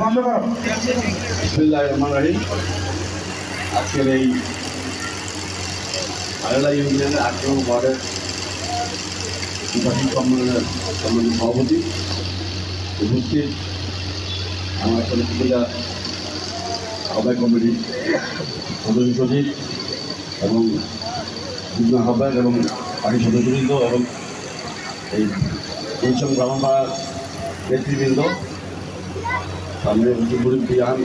বন্ধ করো। বিসমিল্লাহ রহমান রাহিম আজকের এই আরেলা ইউনিয়নের নম্বর ওয়ার্ডের নির্বাচন সম্মেলনের সম্মেলন সভাপতি উপস্থিত আমার পরিচিতা আহ্বায়ক কমিটির সদস্য সচিব এবং যুগ্ম আহ্বায়ক এবং পার্টির সদস্যবৃন্দ এবং এই এইসব গ্রামপাড়ার নেতৃবৃন্দ, সামনে মুজিবুর বিয়ান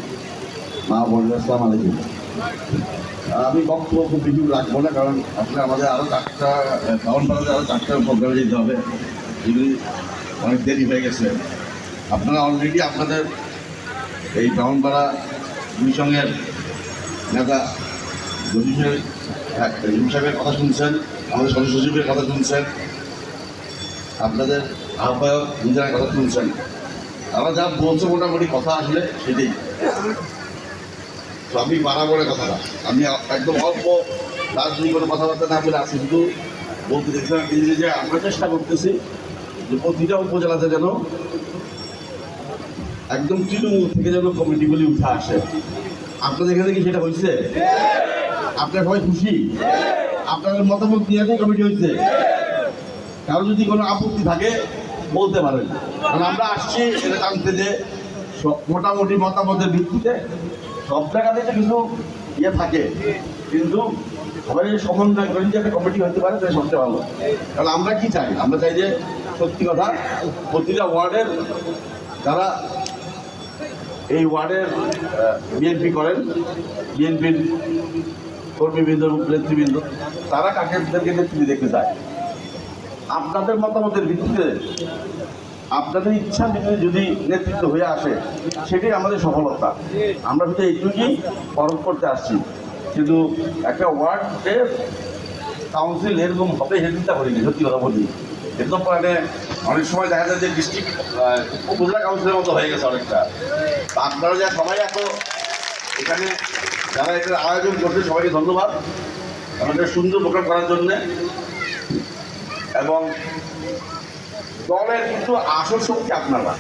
মা বোনের আসসালাম আলাইকুম। আমি বক্তব্য খুব বেশি রাখব না, কারণ আসলে আমাদের আরও চারটা টাউন পাড়াতে আরও চারটা প্রোগ্রামে যেতে হবে। যেগুলি অনেক দেরি হয়ে গেছে। আপনারা অলরেডি আপনাদের এই দুই সঙ্গের নেতা জমি সাহেবের কথা শুনছেন, আমাদের সদস্য সচিবের কথা শুনছেন, আপনাদের আহ্বায়ক নিজেরা কথা শুনছেন। আমরা যা বলছে মোটামুটি কথা আসলে সেটাই। তো আমি বাড়াবো কথাটা, আমি একদম অল্প রাজনীতি কোনো কথাবার্তা না বলে আসি, শুধু বলতে দেখছিলাম যে আমরা চেষ্টা করতেছি যে প্রতিটা উপজেলাতে যেন একদম তৃণমূল থেকে যেন কমিটিগুলি উঠে আসে। আপনাদের এখানে কি সেটা হয়েছে? আপনারা সবাই খুশি? আপনাদের মতামত নিয়ে কমিটি হয়েছে? কারও যদি কোনো আপত্তি থাকে, বলতে পারেন। কারণ আমরা আসছি, এটা জানতে যে মোটামুটি মতামতের ভিত্তিতে সব জায়গাতে কিছু ইয়ে থাকে। কিন্তু সবাই সমন্বয় করেন যে একটা কমিটি হতে পারে, তাহলে সবচেয়ে ভালো। কারণ আমরা কি চাই? আমরা চাই যে সত্যি কথা, প্রতিটা ওয়ার্ডের যারা ওয়ার্ডের বিএনপি করেন, বিএনপির কর্মীবৃন্দ, নেতৃবৃন্দ, তারা কাকেদেরকে নেতৃত্ব দেখতে চায়? আপনাদের মতামতের ভিত্তিতে, আপনাদের ইচ্ছা ভিত্তিতে যদি নেতৃত্ব হয়ে আসে, সেটাই আমাদের সফলতা। আমরা শুধু এইটুকুই পরম করতে আসছি। কিন্তু একটা ওয়ার্ডে কাউন্সিল এরকম হবে সেটা করিনি সত্যি কথা বলি মানে অনেক সময় দেখা যায় যে ডিস্ট্রিক্ট উপজেলা কাউন্সিলের মতো হয়ে গেছে অনেকটা। আপনারা যা সবাই এত এখানে যারা এটার আয়োজন করছে, সবাইকে ধন্যবাদ। আমাদের সুন্দর প্রোগ্রাম করার জন্যে। এবং দলের কিন্তু আসল শক্তি আপনারা।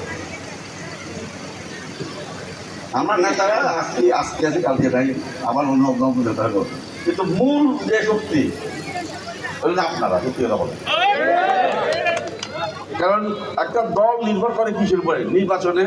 আমার নেতারা আজকে আজকে আছে, কালকে নাই আবার অন্য অন্য নেতারা। কিন্তু মূল যে শক্তি আপনারা, সত্যি কথা বলেন। কারণ একটা দল নির্ভর করে কিসের উপরে? নির্বাচনে